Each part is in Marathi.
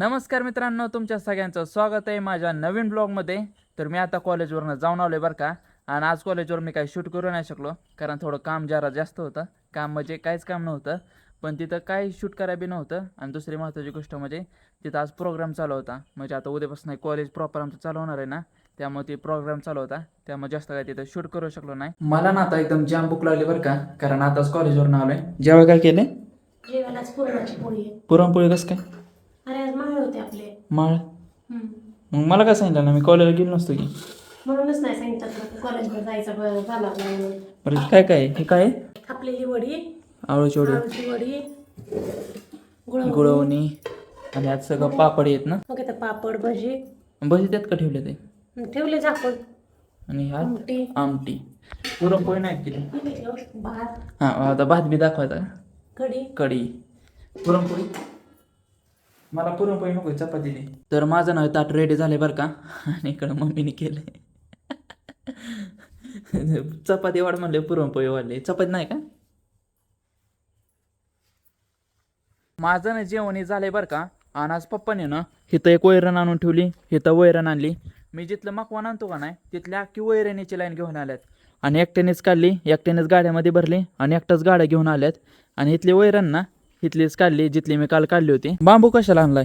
नमस्कार मित्रांनो तुमच्या सगळ्यांचं स्वागत आहे माझ्या नवीन ब्लॉगमध्ये. तर मी आता कॉलेजवरनं जाऊन आलो आहे बरं का. आणि आज कॉलेजवर मी काही शूट करू नाही शकलो कारण थोडं काम जरा जास्त होतं. काम म्हणजे काहीच काम नव्हतं पण तिथं काही शूट करायला बी नव्हतं. आणि दुसरी महत्त्वाची गोष्ट म्हणजे तिथं आज प्रोग्राम चालू होता. म्हणजे आता उद्यापासून कॉलेज प्रॉपर आमचं चालू होणार आहे ना त्यामुळे ते प्रोग्राम चालू होता. त्यामुळे जास्त काय तिथं शूट करू शकलो नाही. मला ना आता एकदम जाम भूक लागली बरं का कारण आताच कॉलेजवरून आलो आहे जेव्हा काय केले पुरणपोळी कसं काय अरे आज माळ होते आपले माळ. मग मला काय सांगितलं ना मी कॉलेजला गेलो नसतो की. म्हणूनच नाही सांगितलं जायचं ब- झाला नाही म्हणून. बरं काय काय? आहे? हे काय? आहे? थापलेली वडी आळूची वडी. आळूची वडी गुळ गुळवणी. आणि आज सगळं पापड येत ना? मग पापड भजी. भजी त्यात का ठेवले ते? ठेवले झाकून. आणि ह्यात? आमटी. आमटी. पुरणपोळी नाही केली. हे भात. हां आता भात बी दाखवायचा? कढी. कढी. पुरणपोळी. मला पुरणपोळी नको चपातीने तर माझं नाव ताट रेडी झाले बरं का? आणि इकडं मम्मीने केलंय. चपाती वाढ म्हणले पुरणपोळी वाढली. चपाती नाही का? माझं ना जेवण झालंय बरं का? आणि आज पप्पाने ना इथं एक वैरण आणून ठेवली. इथं वैरण आणली. मी जिथलं मकवान आणतो का नाही तिथल्या अख्खी वैरणीची लाईन घेऊन आल्यात. आणि एकट्यानेच काढली एकट्यानेच गाड्यामध्ये भरली आणि एकटाच गाड्या घेऊन आल्यात. आणि इथले वैरण ना इथलीच काढली जिथली मी काल काढली होती. बांबू कशाला आणलाय?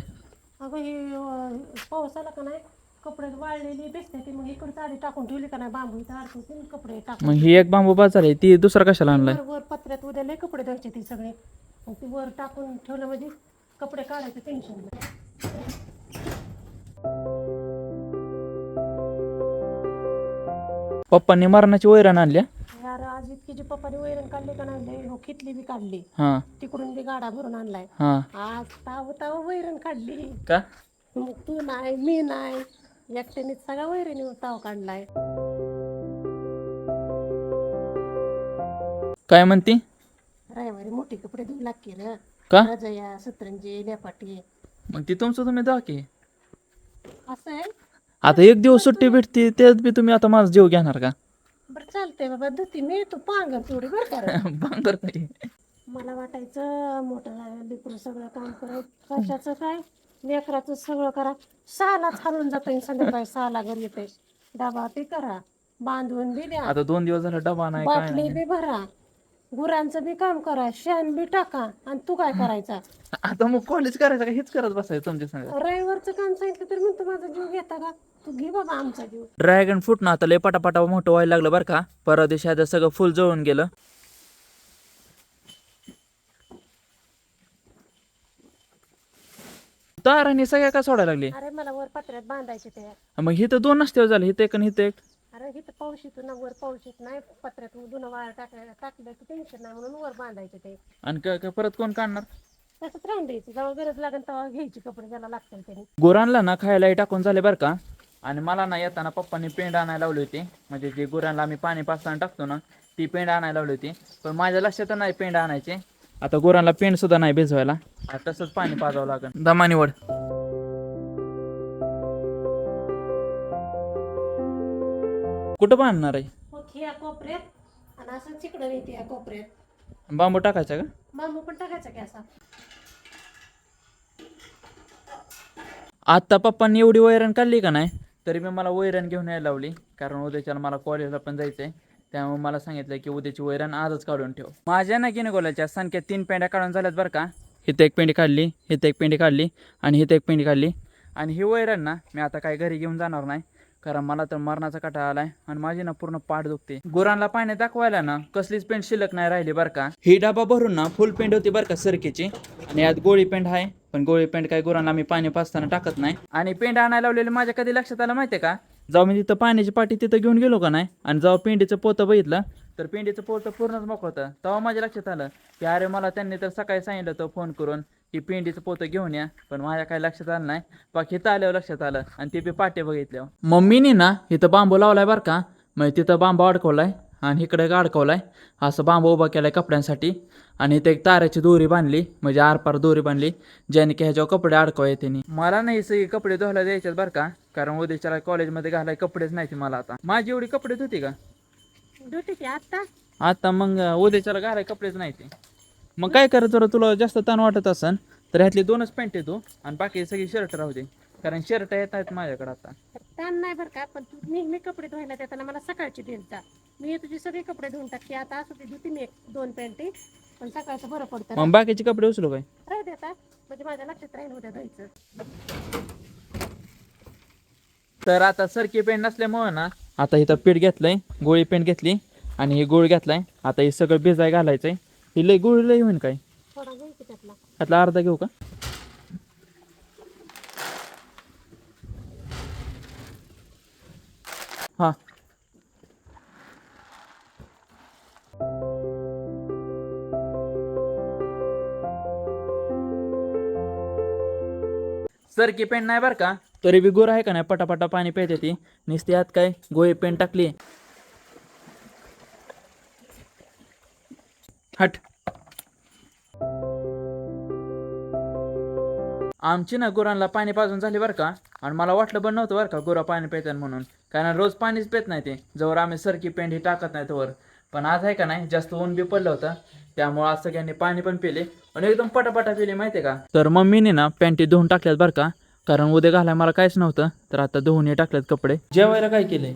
अगं हे अं, पाऊस आला का नाही कपडे वाळलेली बेसते ती मग इकडे साडी टाकून ठेवली का नाही बांबू इथं अडकवते आणि कपडे टाकून मग ही एक बांबू बाद झाली ती दुसरा कशाला आणलाय? वर वर पत्र्यात उद्या लय कपडे धुवायचे ती सगळे. मग ती वर टाकून ठेवलं म्हणजे कपडे काढायचं टेन्शन नाही. पप्पांनी मरणाची वैरण आणल्या. यार आज इतकी जी पप्पाने वैरण काढली का नाही? लय हो खितली बी काढली. हां. तिकडून बी गाडा भरून आणलाय. हां. आज ताव ताव वैरण काढली. का? मग तू नाही मी नाही. एकट्याने सगळा वैरणीवर ताव काढलाय. काय म्हणती? रविवारी मोठे कपडे धुवू लागते ना का? रजया सतरंजी लेपाटी मग ती तुमचं तुम्ही जा की. असं आहे? आता एक दिवस सुट्टी भेटते त्यात बी तुम्ही आता माझा जीव घेणार का? बरं चालतंय बाबा धुती मी तू पांगर तेवढी बरं कर बांगर काय मला वाटायचं मोठं झालं लेकरू सगळं काम करत कशाचं काय? लेकराचं सगळं करा. सहालाच हलून जातं संध्याकाळी सहाला घरी येते डबा ते करा बांधून बी द्या. आता दोन दिवस झाला डबा नाही काय बाटली बी भरा. गुरांचं बी काम करा शेण बी टाका आणि तू काय करायचा? आता मग कॉलेज करायचं का? हेच करत बसायचं तुमच्या संग. रविवारचं काम सांगितलं तर म्हणतो माझा जीव घेता का? तू घे बाबा आमचा जीव. ड्रॅगन फ्रूट ना आता लय पटापटा मोठं व्हायला लागलं बरं का. परवा दिवशी आता सगळं फुल जळून गेलं. तारांनी सगळ्या का सोडायला लागली? अरे मला वर पत्र्यात बांधायचे ते. मग हिथं दोन नसते झालं हिथं एक आणि हिथं एक. अरे इथं पाऊस येतो ना वर पाऊस येत नाही पत्र्यात दुनं वाळा टाकायला टाकलं की टेन्शन नाही म्हणून वर बांधायचे ते. आणि काय काय परत कोण काढणार? तसंच राहून द्यायचं. जेव्हा गरज लागेल तेव्हा घ्यायची कपडे ज्याला लागतील त्यांनी. गुरांना ना खायला टाकून झाले बरं का? आणि मला ना येताना पप्पांनी पेंड आणायला लावली होती. म्हणजे जे गुरांना आम्ही पाणी पाचताना टाकतो ना ती पेंड आणायला लावली होती. पण माझ्या लक्षात नाही पेंड आणायचे. आता गुरांना पेंड सुद्धा नाही भिजवायला. आता तसंच पाणी पाजावं लागेल. दमानी कुठं बांधणार आहे? मग या कोपऱ्यात. आणि असं चिकडं येते या कोपऱ्यात. बांबू टाकायचा का? बांबू पण टाकायचा की असा. आता पप्पांनी एवढी वैरण काढली का नाही? तरी मी मला वैरण घेऊन यायला लावली. कारण उद्याच्याला मला कॉलेजला पण जायचंय. त्यामुळे मला सांगितलं की उद्याची वैरण आजच काढून ठेव. माझ्या ना गिनगोल्याच्या संख्या तीन पेंड्या काढून झाल्यात बरं का? इथं एक पेंडी काढली इथं एक पेंडी काढली आणि इथं एक पेंडी काढली. आणि ही वैरण ना मी आता काय घरी घेऊन जाणार नाही. कारण मला तर मरणाचा काटा आलाय आणि माझी ना पूर्ण पाठ दुखते. गुरांना पाणी दाखवायला ना कसलीच पेंट शिल्लक नाही राहिली बरं का. ही डबा भरून ना फुल पेंट होती बरं का सरकीची. आणि यात गोळी पेंट आहे पण गोळी पेंट काय गुरांना मी पाणी पाचताना टाकत नाही. आणि पेंट आणायला लावलेले माझ्या कधी लक्षात आलं माहितीये का? जाऊ मी तिथं पाण्याची पाठी तिथं घेऊन गेलो का नाही? आणि जेव्हा पेंडीचं पोतं बघितलं तर पेंडीचं पोतं पूर्णच मोकळं होतं. तेव्हा माझ्या लक्षात आलं की अरे मला त्यांनी तर सकाळी सांगितलं होतं फोन करून की पेंडीचं पोतं घेऊन या पण माझ्या काही लक्षात आलं नाही. बाकी इथं आल्यावर लक्षात आलं आणि ते बी पाटे बघितल्यावर. मम्मीने ना इथं बांबू लावलाय बरं का? मग तिथं बांबू अडकवलाय आणि इकडे अडकवलाय. असं बांबू उभा केलाय कपड्यांसाठी आणि इथे एक ताराची दोरी बांधली म्हणजे आरपार दोरी बांधली ज्याने की ह्याच्यावर कपडे अडकवाय त्यांनी मला नाही सगळी कपडे धुवायला द्यायच्यात बरं का? कारण उद्याच्याला कॉलेजमध्ये घालाय कपडेच नाही मला आता. माझी एवढी कपडे धुते का? की आत्ता आता मग उद्याच्याला घालाय कपडेच नाही ते. मग काय करायचं जरा तुला जास्त ताण वाटत असन तर ह्यातले दोनच पॅन्ट येतो आणि बाकी सगळी शर्ट राहू दे. कारण शर्ट येत आहेत माझ्याकडे आता. ताण नाही बरं का पण तू नेहमी कपडे धुवायला देताना मला सकाळची देत मी तुझे सगळे कपडे धुवून टाकते आता असू दे धुते मी एक दोन पॅन्टी पण सकाळचं बरं पडतं मग बाकीचे कपडे उचलो काय? राहू देता म्हणजे माझ्या लक्षात राहील उद्या धुवायचं. तर आता सरकी पेंट नसल्यामुळं ना आता इथं पीठ घेतलंय गोळी पेंट घेतली आणि हे गुळ घेतलाय आता हे सगळं भिजाय घालायचंय. हे लय गुळ लय होईन काय? थोडा की त्यातला. त्यातला अर्धा घेऊ का? हा. सरकी पेंट नाही बरं का? तरी बी गोर आहे का नाही? पटापटा पाणी प्यायते ती. नुसती आत काय गोळी पेंट टाकली. हट. आमची ना गुरांना पाणी पाजून झाली बरं का? आणि मला वाटलं पण नव्हतं बरं का गुरा पाणी पितात म्हणून. कारण रोज पाणीच पित नाही ते. जवळ आम्ही सरकी पेंट ही टाकत नाही तोवर. पण आज आहे का नाही? जास्त ऊन बी पडलं होतं. त्यामुळे आज सगळ्यांनी पाणी पण पिले. आणि एकदम पटापटा पिले माहितीये का? तर मम्मीने ना पॅन्टी धुवून टाकल्यात बरं का? कारण उद्या घालाय मला काहीच नव्हतं. तर आता धुवून टाकल्यात कपडे. जेवायला काय केलंय?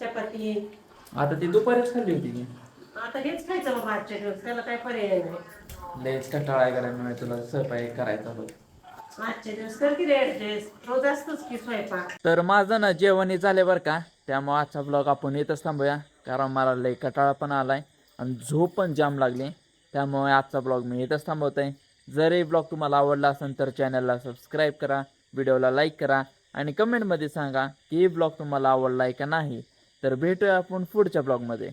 चपाती. आता ती दुपारीच खाल्ली होती की आता हेच खायचं बाबा आजच्या दिवस त्याला काय पर्याय नाही. लयच कंटाळा आहे मी तुला स्वयंपाक करायचा होता. आजच्या दिवस कर की रे ऍडजस्ट रोज असतोच की स्वयंपाक. तर माझं ना जेवण हे झाले बरं का त्यामुळे आजचा ब्लॉग आपण येतच थांबूया कारण मला लई कटाळा पण आलाय आणि झोप पण जाम लागली. त्यामुळे आजचा ब्लॉग मी येतच थांबवतोय. जर हे ब्लॉग तुम्हाला आवडला असेल तर चॅनलला सबस्क्राईब करा व्हिडिओला लाईक करा आणि कमेंटमध्ये सांगा की ब्लॉग तुम्हाला आवडला आहे का नाही. तर भेटूया आपण पुढच्या ब्लॉगमध्ये.